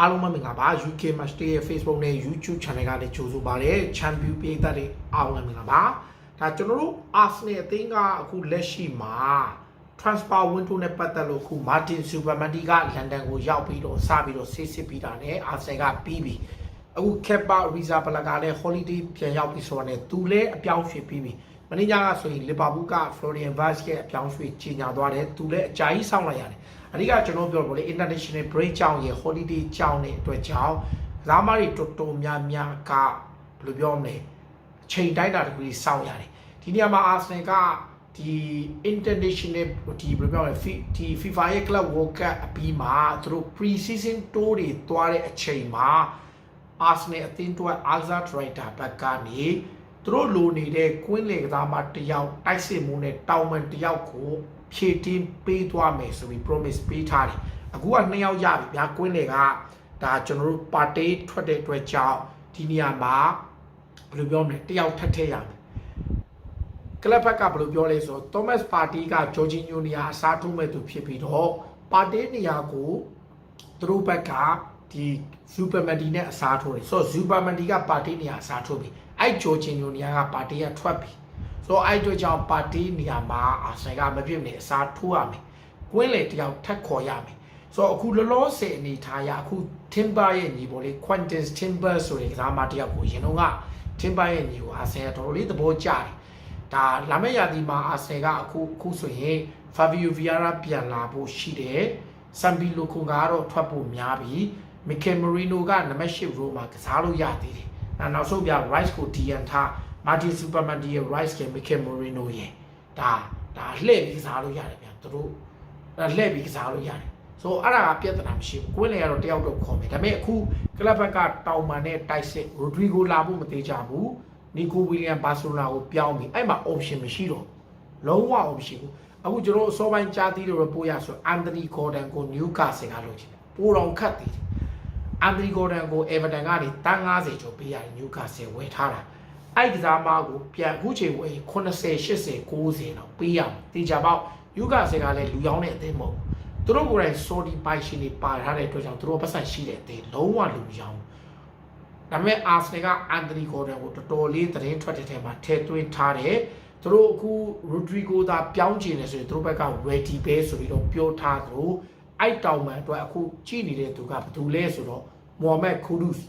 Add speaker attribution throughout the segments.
Speaker 1: အားလုံးပဲမင်္ဂလာပါ UK Match Day ရဲ့ Facebook နဲ့ YouTube Channel ကနေကြိုဆိုပါရစေ Champion ပြည်သက်တွေအားလုံးပဲမင်္ဂလာပါဒါကျွန်တော်တို့ Arsenal အသင်းကအခုလက်ရှိမှာ transfer window နဲ့ပတ်သက်လို့အခု Martin Supermandi ကလန်ဒန်ကိုရောက်ပြီးတော့စပြီးတော့ဆေးစစ်ပြီးတာနဲ့ Arsenal ကပြီးပြီအခု Kepa Arrizabalaga ကလည်း holiday ပြန်ရောက်ပြီးဆိုတော့ねသူလည်းအပြောင်းရွှေ့ပြီးပြီ မနေ့ညကဆိုရင် Liverpool က Florian Wirtz ရဲ့အပြောင်းရွှေ့ကြီးညာသွားတယ်သူလည်းအကြာကြီးစောင့်လိုက်ရတယ်အဓိကကျွန်တော်ပြောလို့လေ international break ကြောင့်ရ holiday ကြောင့်နဲ့အတွက်ကြောင့်ကစားမတွေတော်တော်များများကဘယ်လိုပြောမလဲအချိန်တိုင်းတာတခုကြီးစောင့်ရတယ်ဒီနေရာမှာ Arsenal ကဒီ international ဒီဘယ်လိုပြောမလဲဒီ FIFA ရဲ့ club world cup အပြီးမှာသူတို့ pre season tour တွေတွားတဲ့အချိန်မှာ Arsenal အသင်းအတွက် Alza Driver ဘက်ကနေ သူတို့လိုနေတဲ့ကွင်းလေကစားမတယောက်တိုက်စစ်မှုနဲ့တောင်ပန်တယောက်ကိုဖြည့်တင်းပေးသွားမယ်ဆိုပြီး promise ပေးထားတယ်အခုကနှစ်ယောက်ရပြီဗျာကွင်းလေကဒါကျွန်တော်တို့ပါတီထွက်တဲ့အတွက်ကြောင့်ဒီနေရာမှာဘယ်လိုပြောမလဲတယောက်ထပ်ထည့်ရမယ်ကလပ်ဘက်ကဘယ်လိုပြောလဲဆိုတော့ Thomas Partey က Jorginho နေရာအစားထိုးမဲ့သူဖြစ်ပြီးတော့ Partey နေရာကိုသူတို့ဘက်က ဒီ Supermandi နဲ့အစားထိုးတယ်ဆိုတော့ Supermandi က Partey နေရာအစားထိုးပြီအဲ့ Jorginho နေရာက Partey ကထွက်ပြီဆိုတော့အဲ့အတွက်ကြောင့် Partey နေရာမှာအာဆင်ကမပြည့်မနေအစားထိုးရမယ်ကွင်းလေတယောက်ထပ်ခေါ်ရမယ်ဆိုတော့အခုလောလောဆယ်အနေထားရအခု Timber ရဲ့ညီပေါ်လေး Quentin Timber ဆိုတဲ့ကစားမတယောက်ကိုရင်တော့က Timber ရဲ့ညီကိုအာဆင်ကတော်တော်လေးသဘောကျတယ်ဒါလာမယ့်ရာသီမှာအာဆင်ကအခုအခုဆိုရင် Fabio Vieira ပြန်လာဖို့ရှိတယ်ဆမ်ဘီလိုခွန်ကတော့ထွက်ဖို့များပြီ မီကယ်မရီနိုကနံပါတ်8ရိုမှာကစားလို့ရသေးတယ်။နောက်နောက်ဆုံးပြ Rice ကို DN ထားမာတီစူပါမန်ဒီရဲ့ Rice ကမီကယ်မရီနိုရဲ့ဒါဒါလှည့်ပြီးကစားလို့ရတယ်ဗျာသူတို့ဒါလှည့်ပြီးကစားလို့ရတယ်။ဆိုအဲ့ဒါကပြဿနာမရှိဘူး။ကိုယ်လည်းကတော့တယောက်တော့ခေါ်မယ်။ဒါပေမဲ့အခုကလပ်ဘက်ကတောင်မန်နဲ့တိုက်စစ်ရိုဒရီဂိုလာဖို့မသေးကြဘူး။နီကိုဝီလီယံဘာစီလိုနာကိုပြောင်းပြီးအဲ့မှာ option မရှိတော့လုံးဝ option ဘူး။အခုကျွန်တော်အစောပိုင်းကြားသိလို့ report ရဆိုအန်တိုနီဂေါ်ဒန်ကိုနျူကာဆယ်ကလုပ်ချင်တယ်။ပိုတော်ခတ်သေးတယ်။ အန်တိုနီဂေါ်ဒန်ကိုအေဗာတန်ကနေတန်း90ကျော်ပေးရတယ်နျူကာဆယ်ဝယ်ထားတာ။အဲ့ကစားမကိုပြန်အခုချိန်ဝယ်80 80 90တော့ပေးရမယ်။တေချာပေါက်နျူကာဆယ်ကလည်းလူရောင်းတဲ့အသင်းမဟုတ်ဘူး။သူတို့ကိုယ်တိုင် sorry ပိုင်ရှင်တွေပါထားတဲ့အတွက်ကြောင့်သူတို့ပတ်သက်ရှိတဲ့အသင်းလုံးဝလူမရောင်းဘူး။ဒါပေမဲ့အာဆနယ်ကအန်တိုနီဂေါ်ဒန်ကိုတော်တော်လေးသတင်းထွက်တဲ့ထဲမှာထည့်သွင်းထားတယ်။သူတို့အခုရိုဒရီဂိုသာပြောင်းချင်တယ်ဆိုရင်သူတို့ဘက်က ready ပဲဆိုပြီးတော့ပြောထားသလို အဲ့တောင်မှန်အတွက်အခုကြည့်နေတဲ့သူကဘယ်သူလဲဆိုတော့မိုဟာမက်ခူဒုစ်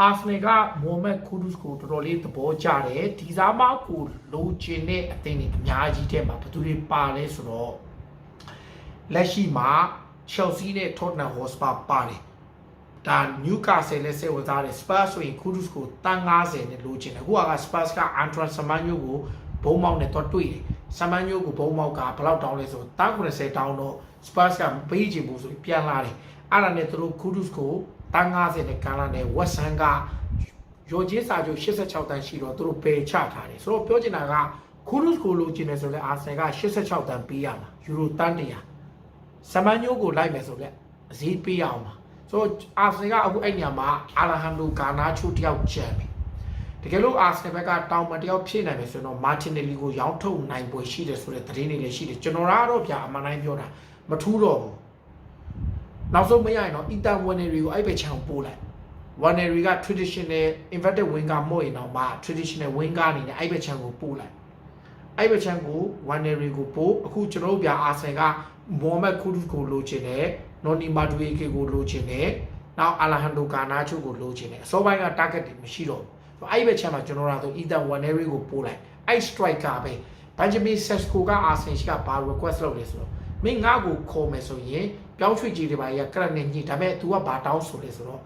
Speaker 1: အာဆနယ်ကမိုဟာမက်ခူဒုစ်ကိုတော်တော်လေးသဘောကျတယ်ဒီစားမကိုလိုချင်တဲ့အသင်းတွေအများကြီးထဲမှာဘယ်သူတွေပါလဲဆိုတော့လက်ရှိမှာ Chelsea နဲ့ Tottenham Hotspur ပါတယ်ဒါနျူကာဆယ်နဲ့စိတ်ဝင်စားတယ်စပါဆိုရင်ခူဒုစ်ကိုတန်း90နဲ့လိုချင်တယ်အခုကစပါကအန်ထရာဆမန်ယိုကိုဘုံမောက်နဲ့တော့တွေ့တယ်ဆမန်ယိုကိုဘုံမောက်ကဘယ်လောက်တောင်းလဲဆိုတန်း90တောင်းတော့ စပါကမပေးချင်ဘူးဆိုပြီးပြန်လာတယ်အဲ့ဒါနဲ့သူတို့ခူဒုစ်ကိုတန်း90နဲ့ကန်လာနဲ့ဝက်ဆန်ကရောချင်းစာချုပ်86တန်းရှိတော့သူတို့ပယ်ချထားတယ်ဆိုတော့ပြောချင်တာကခူဒုစ်ကိုလိုချင်တယ်ဆိုလဲအာဆင်က86တန်းပေးရမှာယူရိုတန်း100ဆမန်ယိုကိုလိုက်မယ်ဆိုလဲအစည်းပေးရအောင်ပါဆိုတော့အာဆင်ကအခုအဲ့ညမှာအာလဟန်ဒိုဂါနာချိုတယောက်ကျန်တယ် တကယ်လို့အာဆင်ဘက်ကတောင်မတယောက်ဖြည့်နိုင်မယ်ဆိုတော့မာတင်နယ်လီကိုရောင်းထုတ်နိုင်ပွဲရှိတယ်ဆိုတဲ့သတင်းတွေလည်းရှိတယ်ကျွန်တော်ကတော့ဗျာအမှန်တိုင်းပြောတာမထူးတော့ဘူးနောက်ဆုံးမရရင်တော့အီတန်ဝန်နယ်ရီကိုအဲ့ဘက်ချန်ပို့လိုက်ဝန်နယ်ရီက traditional inverted winger မို့ရင်တော့မှ traditional winger အနေနဲ့အဲ့ဘက်ချန်ကိုပို့လိုက်အဲ့ဘက်ချန်ကိုဝန်နယ်ရီကိုပို့အခုကျွန်တော်တို့ဗျာအာဆင်ကမိုဟာမက်ခူဒုကိုလိုချင်တယ်နော်နီမာဒူအေကေကိုလိုချင်တယ်နောက်အာလာဟန်ဒိုကာနာချိုကိုလိုချင်တယ်အစောပိုင်းက target တွေမရှိတော့ဘူး အဲ့ဒီဘက်ချက်မှာကျွန်တော်တို့အီတန်ဝန်နယ်ရီကိုပို့လိုက်အဲ့ striker ပဲဘန်ဂျမင်ဆက်စကိုကအာဆင်ရှိကဘာ request လုပ်လဲဆိုတော့မင်းငါ့ကိုခေါ်မယ်ဆိုရင်ပြောင်းရွှေ့ကြီးတွေပါရကရက်နဲ့ညှိဒါပေမဲ့ तू ကဘာတောင်းဆိုလဲဆိုတော့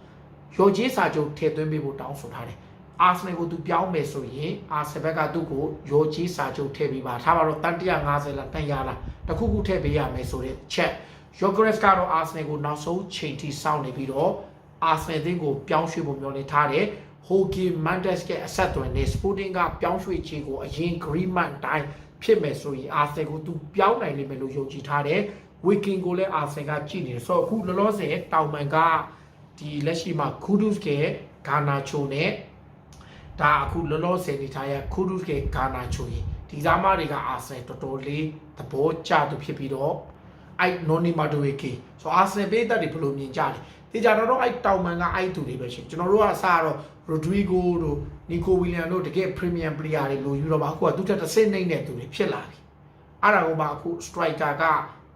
Speaker 1: ရော်ကြီးစာချုပ်ထည့်သွင်းပေးဖို့တောင်းဆိုထားတယ်အာဆနယ်ကို तू ပြောင်းမယ်ဆိုရင်အာဆယ်ဘက်ကသူ့ကိုရော်ကြီးစာချုပ်ထည့်ပေးပါထားပါတော့တန်150လားတန်ရလားတခုခုထည့်ပေးရမယ်ဆိုတဲ့ချက်ယောဂရက်ကတော့အာဆနယ်ကိုနောက်ဆုံးချိန်ထိစောင့်နေပြီးတော့အာဆနယ်အသင်းကိုပြောင်းရွှေ့ဖို့မျှော်လင့်ထားတယ် ဟိုကီမန်တက်စ်ရဲ့အဆက်အသွယ်နဲ့စပိုတင်ကပြောင်းရွှေ့ခြင်းကိုအရင် agreement တိုင်းဖြစ်မယ်ဆိုရင်အာဆယ်ကိုသူပြောင်းနိုင်လိမ့်မယ်လို့ယုံကြည်ထားတယ်ဝီကင်ကိုလည်းအာဆယ်ကကြည့်နေတယ်ဆိုတော့အခုလောလောဆယ်တောင်မန်ကဒီလက်ရှိမှာခူဒုစ်ကဂါနာချိုနဲ့ဒါအခုလောလောဆယ်နေထားရခူဒုစ်ကဂါနာချိုရင်ဒီစားမတွေကအာဆယ်တော်တော်လေးသဘောကျသူဖြစ်ပြီးတော့ အဲ့ Noni Madueke ဆိုအာဆနယ်ပေးသက်တွေဘယ်လိုမြင်ကြလဲဒီကြတော့အဲ့တောင်မန်ကအဲ့သူတွေပဲရှင်ကျွန်တော်တို့ကအစတော့ Rodrigo တို့ Nico Williams တို့တကယ် premium player တွေလိုယူတော့မှအခုကသူတက်တစ်ဆင့်နှိမ့်တဲ့သူတွေဖြစ်လာပြီအဲ့ဒါကမှအခု striker က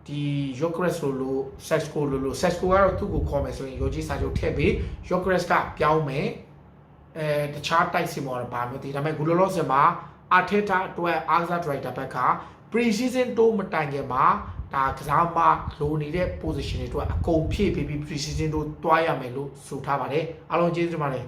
Speaker 1: ဒီ Yokres လိုလို Sesco လိုလို Sesco ကတော့သူ့ကိုခေါ်မယ်ဆိုရင် Yoji စာချုပ်ထည့်ပြီး Yokres ကပြောင်းမယ်အဲတခြားတိုက်စီမော်တော့ဘာမျိုးတည်ဒါပေမဲ့ဂူလောလောဆယ်မှာအာထက်တာအတွက်အာဇာဒရိုက်တာဘက်က pre-season တိုးမတိုင်ခင်မှာ ဒါကစားမလိုနေတဲ့ position တွေအတွက်အကုန်ဖြည့်ပြီးပြီး pre-season တိုးတွားရမယ်လို့ဆိုထားပါတယ်အားလုံးကျေးဇူးတင်ပါတယ်